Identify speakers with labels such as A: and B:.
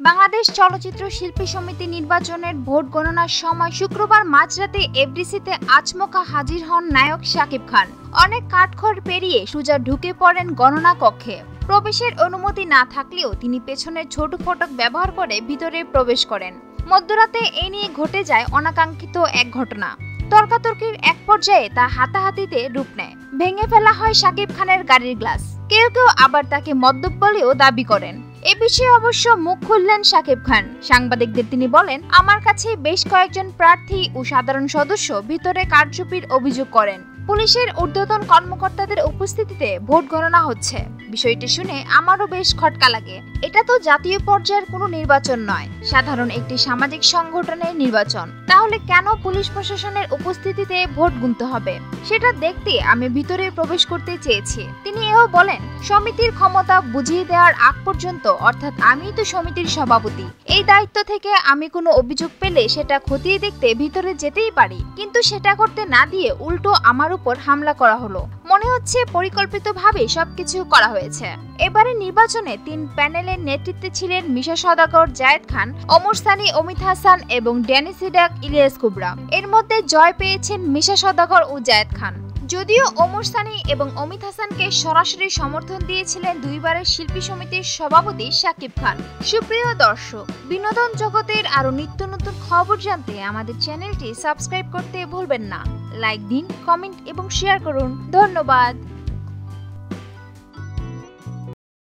A: বাংলাদেশ চলচ্চিত্র শিল্পী সমিতি নির্বাচনের ভোট গণনার সময় শুক্রবার মাঝরাতে এফডিসিতে আচমকা হাজির হন নায়ক শাকিব খান। অনেক কাঠখড় পেরিয়ে সুজা ঢুকে পড়েন গণনা কক্ষে। প্রবেশের অনুমতি না থাকলেও তিনি পেছনের ছোট ফটক ব্যবহার করে ভিতরে প্রবেশ করেন। মধ্যরাতে এ নিয়ে ঘটে যায় অনাকাঙ্ক্ষিত এক ঘটনা। তর্কাতর্কির এক পর্যায়ে তা হাতাহাতিতে রূপ নেয়। ভেঙে ফেলা হয় শাকিব খানের গাড়ির গ্লাস। কেউ কেউ আবার তাকে মদ্যপ বলেও দাবি করেন। এ বিষয়ে অবশ্য মুখ খুললেন সাকিব খান। সাংবাদিকদের তিনি বলেন, আমার কাছে বেশ কয়েকজন প্রার্থী ও সাধারণ সদস্য ভিতরে কারচুপির অভিযোগ করেন। পুলিশের ঊর্ধ্বতন কর্মকর্তাদের উপস্থিতিতে ভোট গণনা হচ্ছে। বিষয়টি শুনে আমারও বেশ খটকা লাগে। এটা তো জাতীয় পর্যায়ের কোনো নির্বাচন নয়। সাধারণ একটি সামাজিক সংগঠনের নির্বাচন। তাহলে কেন পুলিশ প্রশাসনের উপস্থিতিতে ভোট গুনতে হবে? সেটা দেখতে আমি ভিতরে প্রবেশ করতে চেয়েছি। তিনি এও বলেন, সমিতির ক্ষমতা বুঝিয়ে দেওয়ার আগ পর্যন্ত, অর্থাৎ আমি তো সমিতির সভাপতি। দায়িত্ব থেকে আমি কোনো অভিযোগ পেলে সেটা খতিয়ে দেখতে ভিতরে যেতেই পারি। কিন্তু সেটা করতে না দিয়ে উল্টো আমার উপর হামলা করা হলো। মনে হচ্ছে পরিকল্পিতভাবে সবকিছু করা হয়েছে। এবারে নির্বাচনে তিন প্যানেলের নেতৃত্বে ছিলেন মিশা সদাগর, জায়েদ খান অমর সানি, অমিত হাসান এবং ড্যানি সিডাক, ইলিয়াস কুবরা। এর মধ্যে জয় পেয়েছেন মিশা সদাগর ও জায়েদ খান। যদিও ওমর সানি এবং অমিত হাসানকে সরাসরি সমর্থন দিয়েছিলেন দুইবারের শিল্পী সমিতির সভাপতি শাকিব খান। সুপ্রিয় দর্শক, বিনোদন জগতের আরও নিত্য নতুন খবর জানতে আমাদের চ্যানেলটি সাবস্ক্রাইব করতে ভুলবেন না। লাইক দিন, কমেন্ট এবং শেয়ার করুন। ধন্যবাদ।